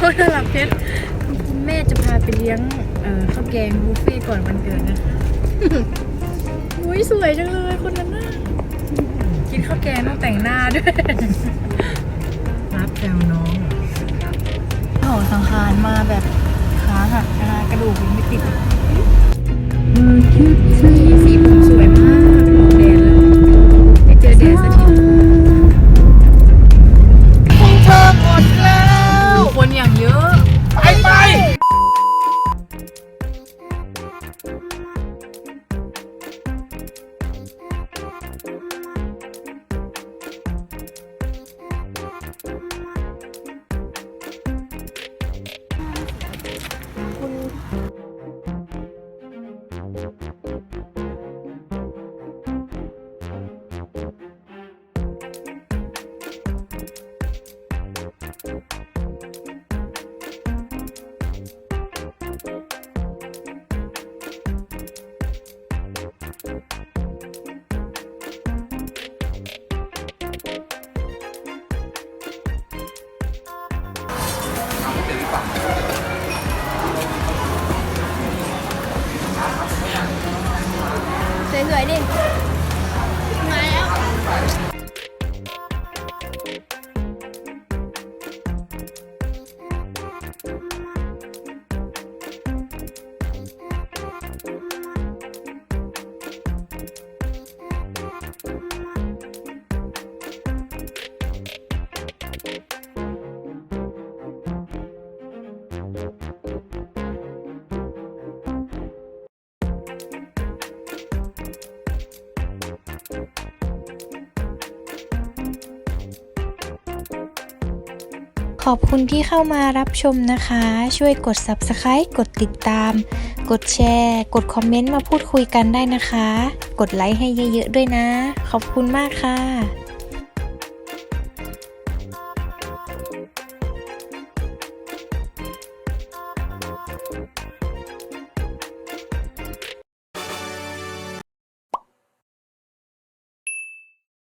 คนระดับเพชรคุณแม่จะพาไปเลี้ยงเอ่อข้าวแกงบุฟเฟ่ต์ก่อนวันเกิดนะคะอุ้ยสวยจังเลยคนนั้นน่ะกินข้าวแกงต้องแต่งหน้าด้วยรับแซวน้องโอ้สังขารมาแบบขาหักนะคะกระดูกยังไม่ติด สวยๆดิ ขอบคุณที่เข้ามารับชมนะคะ ช่วยกด Subscribe กดติดตาม กดแชร์ กดคอมเมนต์มาพูดคุยกันได้นะคะ กดไลค์ให้เยอะๆด้วยนะ ขอบคุณมากค่ะ